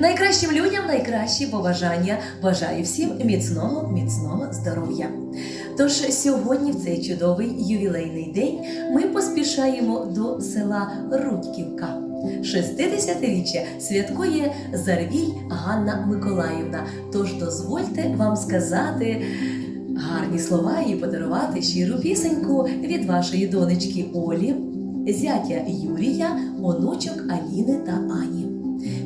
Найкращим людям найкращі побажання. Бажаю всім міцного, міцного здоров'я. Тож сьогодні, в цей чудовий ювілейний день, ми поспішаємо до села Рудьківка. 60-річчя святкує Зарвій Ганна Миколаївна. Тож дозвольте вам сказати гарні слова і подарувати щиру пісеньку від вашої донечки Олі, зятя Юрія, онучок Аліни та Ані.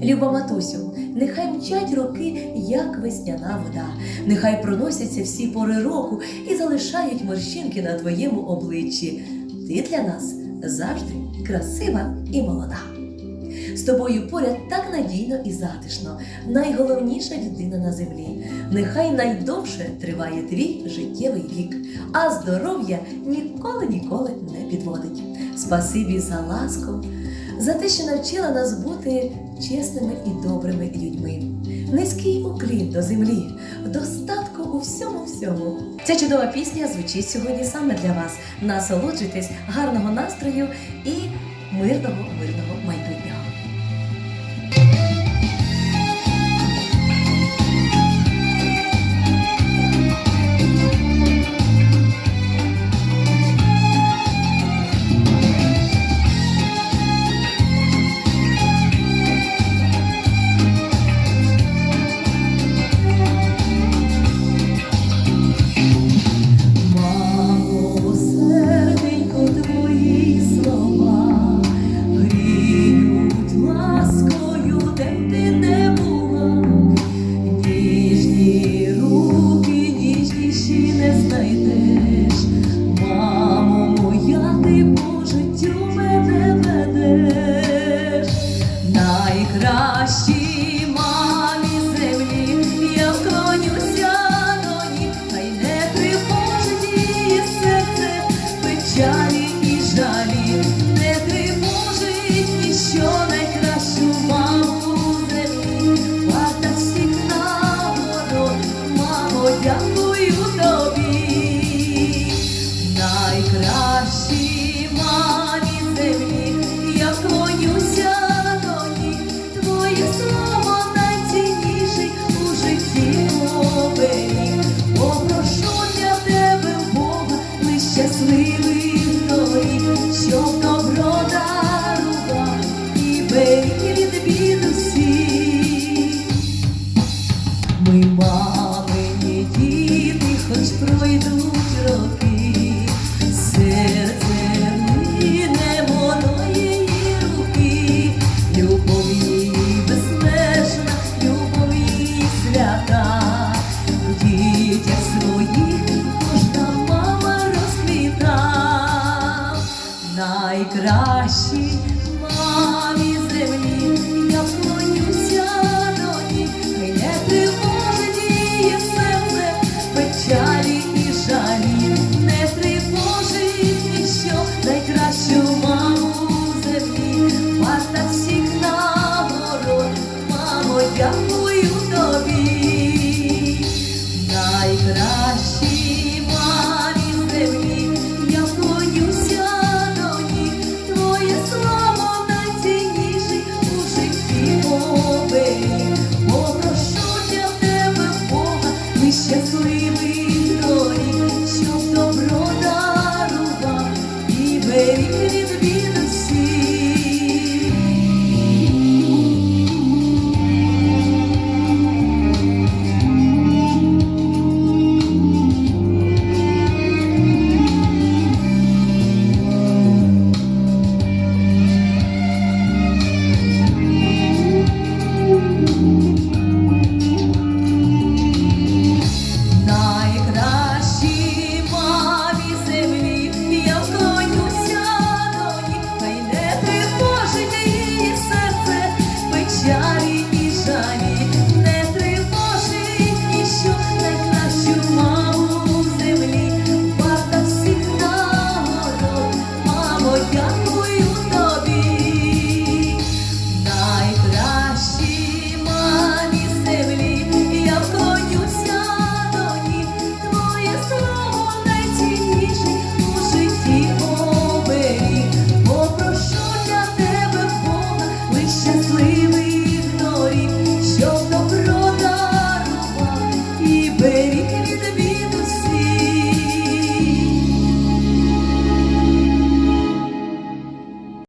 Люба матусю, нехай мчать роки, як весняна вода, нехай проносяться всі пори року і залишають морщинки на твоєму обличчі. Ти для нас завжди красива і молода. З тобою поряд так надійно і затишно, найголовніша людина на землі. Нехай найдовше триває твій життєвий вік, а здоров'я ніколи ніколи не підводить. Спасибі за ласку, за те, що навчила нас бути чесними і добрими людьми. Низький уклін до землі, достатку у всьому всьому. Ця чудова пісня звучить сьогодні саме для вас. Насолоджуйтесь гарного настрою і мирного, мирного майбутнього. just найкращі мамі в землі, я боюся твоє слово найцінніше у житті оберіг. О, прошу я в тебе, Бога, ми щасливі дорі, щоб і беріг від біда.